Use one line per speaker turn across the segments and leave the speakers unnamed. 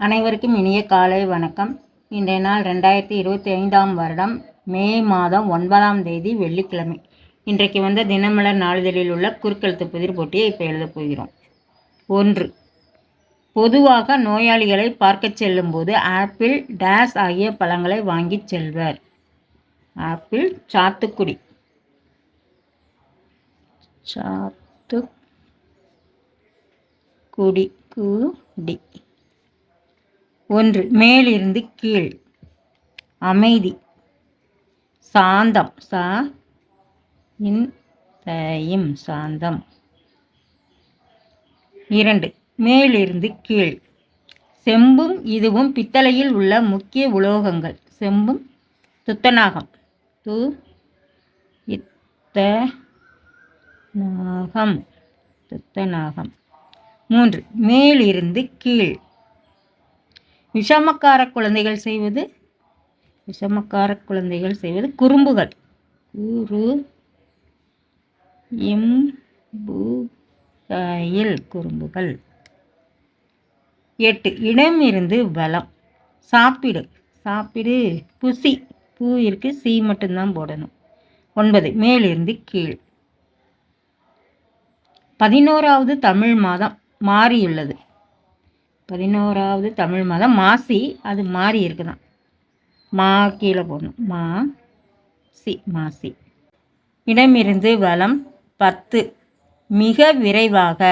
அனைவருக்கும் இனிய காலை வணக்கம். இன்றைய நாள் ரெண்டாயிரத்தி இருபத்தி ஐந்தாம் வருடம் மே மாதம் ஒன்பதாம் தேதி வெள்ளிக்கிழமை. இன்றைக்கு வந்த தினமலர் நாளிதழில் உள்ள குறுக்கெழுத்து புதிர் போட்டியை இப்போ எழுதப் போகிறோம். ஒன்று பொதுவாக நோயாளிகளை பார்க்கச் செல்லும்போது ஆப்பிள் டேஸ் ஆகிய பழங்களை வாங்கிச் செல்வர். ஆப்பிள் சாத்துக்குடி. சாத்து குடி குடி ஒன்று. மேலிருந்து கீழ். அமைதி. சாந்தம். சா இன் சாந்தம். இரண்டு. மேலிருந்து கீழ். செம்பும் இதுவும் பித்தளையில் உள்ள முக்கிய உலோகங்கள். செம்பும் துத்தநாகம். து இத்த நாகம் துத்தநாகம். மூன்று. மேலிருந்து கீழ். விஷமக்கார குழந்தைகள் செய்வது விஷமக்கார குழந்தைகள் செய்வது குறும்புகள். குரு இம்புயில் குறும்புகள். எட்டு இடம் இருந்து பலம் சாப்பிடு சாப்பிடு. புசி பூ இருக்கு சி மட்டும்தான் போடணும். ஒன்பது மேலிருந்து கீழ். பதினோராவது தமிழ் மாதம் மாறியுள்ளது. பதினோராவது தமிழ் மாதம் மாசி அது மாறி இருக்குதான். மா கீழே போடணும். மா சி மாசி. இடமிருந்து வளம் பத்து. மிக விரைவாக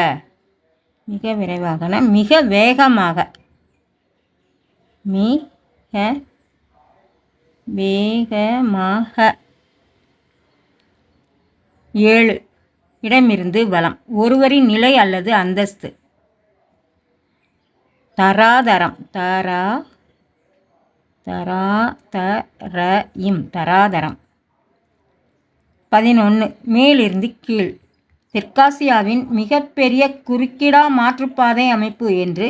மிக விரைவாகனா மிக வேகமாக. மிக வேகமாக. ஏழு. இடமிருந்து வளம் ஒருவரின் நிலை அல்லது அந்தஸ்து. தராதரம். தரா தரா தர இம் தராதரம். பதினொன்று மேலிருந்து கீழ். தெற்காசியாவின் மிகப்பெரிய குறுக்கிடா மாற்றுப்பாதை அமைப்பு என்று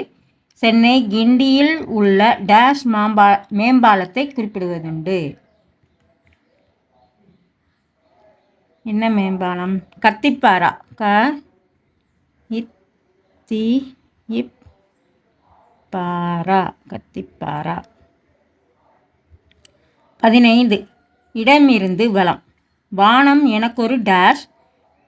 சென்னை கிண்டியில் உள்ள டேஷ் மாம்பா மேம்பாலத்தை குறிப்பிடுவதுண்டு. என்ன மேம்பாலம்? கத்திப்பாரா க இத்தி இப் பாரா கத்திப்பாரா பதினைந்து. இடமிருந்து வளம். வானம் எனக்கொரு டேஷ்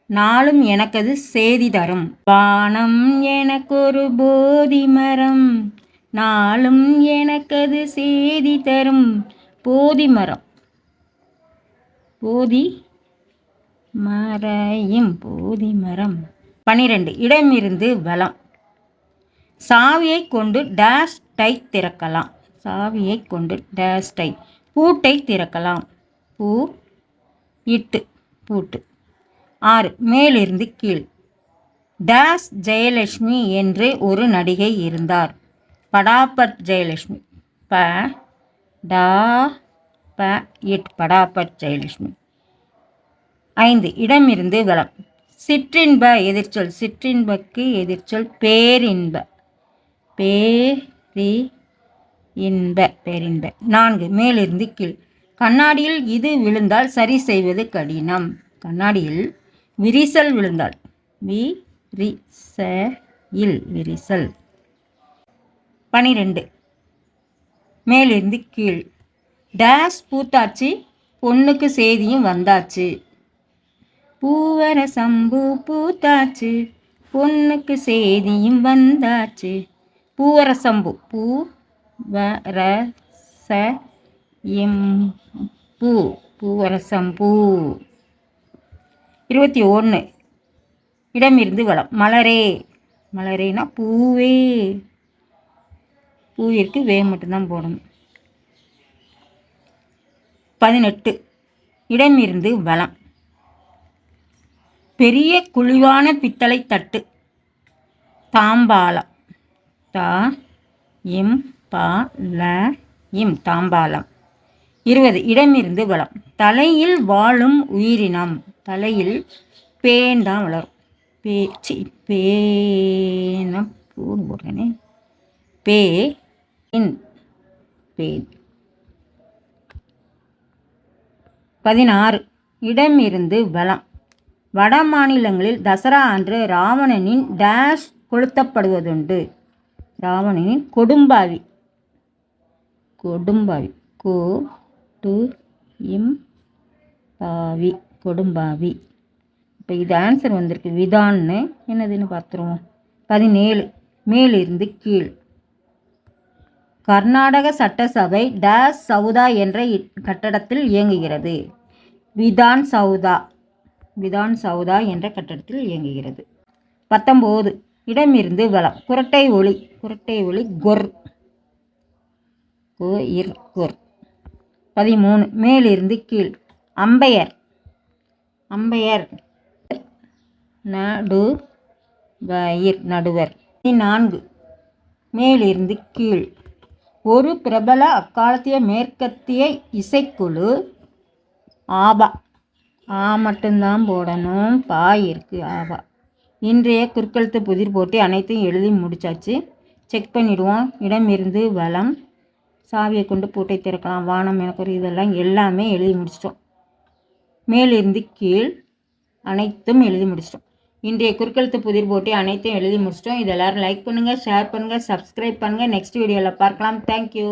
நாளும் எனக்கது செய்தி தரும். வானம் எனக்கொரு போதி மரம் நாளும் எனக்கது செய்தி தரும். போதி மரம். போதி மறையும் போதி மரம். பனிரெண்டு. இடமிருந்து வளம். சாவியை கொண்டு டேஷ் டை திறக்கலாம். சாவியை கொண்டு டேஷ் டை. பூட்டை திறக்கலாம். பூ இட்டு பூட்டு. ஆறு மேலிருந்து கீழ். டேஷ் ஜெயலட்சுமி என்று ஒரு நடிகை இருந்தார். படாபட் ஜெயலட்சுமி. ப டா ப இட் படாபட் ஜெயலட்சுமி. ஐந்து இடமிருந்து வளம். சிற்றின்ப எதிர்ச்சொல். சிற்றின்பக்கு எதிர்ச்சொல். பேரின்ப. பேரி இன்ப பேரின்ப. நான்கு மேலிருந்து கீழ். கண்ணாடியில் இது விழுந்தால் சரி செய்வது கடினம். கண்ணாடியில் விரிசல் விழுந்தால். வி ரி ச இல் விரிசல். பனிரெண்டு மேலிருந்து கீழ். டேஷ் பூத்தாச்சு பொண்ணுக்கு செய்தியும் வந்தாச்சு. பூவர சம்பு பூத்தாச்சு பொண்ணுக்கு செய்தியும் வந்தாச்சு. பூவரசம்பு. பூ வ ர ச இம் பூ. பூவரசம்பூ. இருபத்தி ஒன்று இடமிருந்து வளம். மலரே. மலரேனா பூவே. பூவிற்கு வே மட்டும்தான் போடணும். பதினெட்டு. இடமிருந்து வளம். பெரிய குழிவான பித்தளை தட்டு. தாம்பாலம். தா இம் பா ல இம் தாம்பாலம் இருபது இடமிருந்து வளம். தலையில் வாழும் உயிரினம். தலையில் பேன் தான் வளரும். பே சி பேன பூன்னு போடுறேனே பே இன் பேன். பதினாறு இடமிருந்து வளம். வட மாநிலங்களில் தசரா அன்று ராவணனின் டேஷ் கொளுத்தப்படுவதுண்டு. ராவணனின் கொடும்பாவி. கொடும்பாவி. கோ டு இம் பாவி கொடும்பாவி. இப்போ இது ஆன்சர் வந்திருக்கு. விதான்னு என்னதுன்னு பார்த்துருவோம். பதினேழு. மேலிருந்து கீழ். கர்நாடக சட்டசபை டேஸ் சவுதா என்ற கட்டடத்தில் இயங்குகிறது. விதான் சவுதா. விதான் சவுதா என்ற கட்டடத்தில் இயங்குகிறது. பத்தொம்போது. இடமிருந்து வளம். குரட்டை ஒளி. குரட்டை ஒளி கொர். கோ இர் கொர். பதிமூணு. மேலிருந்து கீழ். அம்பையர். அம்பையர். நடு வயிர் நடுவர். நான்கு மேலிருந்து கீழ். ஒரு பிரபல அக்காலத்திய மேற்கத்திய இசைக்குழு. ஆபா. ஆ மட்டும்தான் போடணும். பா இருக்கு. ஆபா. இன்றைய குறுக்கெழுத்து புதிர் போட்டி அனைத்தையும் எழுதி முடிச்சாச்சு. செக் பண்ணிடுவோம். இடமிருந்து வளம் சாவியை கொண்டு பூட்டை திறக்கலாம். வானம் எனக்கு இதெல்லாம் எல்லாமே எழுதி முடிச்சிட்டோம். மேலிருந்து கீழ் அனைத்தும் எழுதி முடிச்சிட்டோம். இன்றைய குறுக்கெழுத்து புதிர் போட்டி அனைத்தையும் எழுதி முடிச்சிட்டோம். இது எல்லோரும் லைக் பண்ணுங்கள் ஷேர் பண்ணுங்கள் சப்ஸ்கிரைப் பண்ணுங்கள் நெக்ஸ்ட் வீடியோவில் பார்க்கலாம். தேங்க்யூ